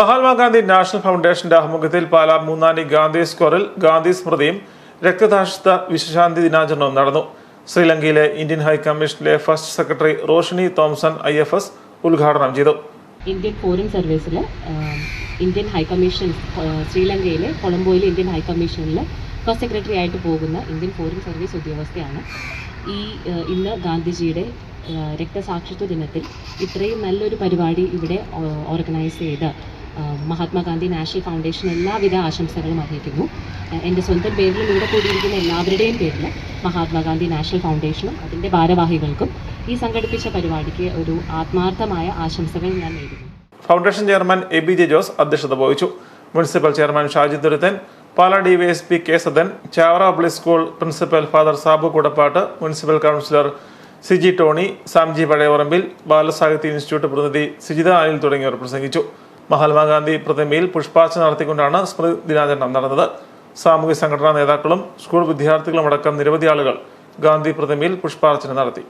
Mahatma Gandhi national ഫൗണ്ടേഷന്റെ ആഭിമുഖ്യത്തിൽ പാലാ മൂന്നാനി ഗാന്ധി സ്ക്വയറിൽ ഗാന്ധി സ്മൃതിയും രക്തദാഷ്ട്ര വിശ്വശാന്തി ദിനാചരണവും നടന്നു. ശ്രീലങ്കയിലെ Indian ഹൈക്കമ്മീഷനിലെ first secretary Roshini Thomson I F S ഉദ്ഘാടനം ചെയ്തു. ഇന്ത്യൻ ഫോറിൻ സർവീസിൽ ഇന്ത്യൻ ഹൈക്കമ്മീഷൻ ശ്രീലങ്കയിലെ കൊളംബോയിലെ ഇന്ത്യൻ ഹൈക്കമ്മീഷനിൽ ഫസ്റ്റ് സെക്രട്ടറി ആയിട്ട് പോകുന്ന ഇന്ത്യൻ ഫോറിൻ സർവീസ് ഉദ്യോഗസ്ഥയാണ്. ഈ ഇന്ന് ഗാന്ധിജിയുടെ രക്തസാക്ഷിത്വ ദിനത്തിൽ ഇത്രയും നല്ലൊരു പരിപാടി ഇവിടെ ഓർഗനൈസ് ചെയ്ത മഹാത്മാഗാന്ധി നാഷണൽ ഫൗണ്ടേഷൻ എല്ലാവിധ ആശംസകളും അറിയിക്കുന്നു എന്റെ സ്വന്തം പേരിലും ഇവിടെ കൂടിയിരിക്കുന്ന എല്ലാവരുടെയും പേരിൽ മഹാത്മാഗാന്ധി നാഷണൽ ഫൗണ്ടേഷനും അതിന്റെ ഭാരവാഹികൾക്കും ഈ സംഘടിപ്പിച്ച പരിപാടിക്ക് ഒരു ആത്മാർത്ഥമായ ആശംസകൾ ഞാൻ നേരുന്നു. Foundation chairman A B J Jose അധ്യക്ഷത വഹിച്ചു. Municipal chairman Shaji ദുരിതൻ Pala P K Sadan Chavara public school principal father Sabu Kudappattu municipal councillor Siji Tony Samji Pazhayavarambil ബാലസാഹിത്യ ഇൻസ്റ്റിറ്റ്യൂട്ട് പ്രതിനിധി സിജിത അനിൽ തുടങ്ങിയവർ പ്രസംഗിച്ചു. മഹാത്മാഗാന്ധി പ്രതിമയിൽ പുഷ്പാർച്ച നടത്തിക്കൊണ്ടാണ് സ്മൃതി ദിനാചരണം നടന്നത്. സാമൂഹ്യ സംഘടനാ നേതാക്കളും സ്കൂൾ വിദ്യാർത്ഥികളും അടക്കം നിരവധി ആളുകൾ ഗാന്ധി പ്രതിമയിൽ പുഷ്പാർച്ചന നടത്തി.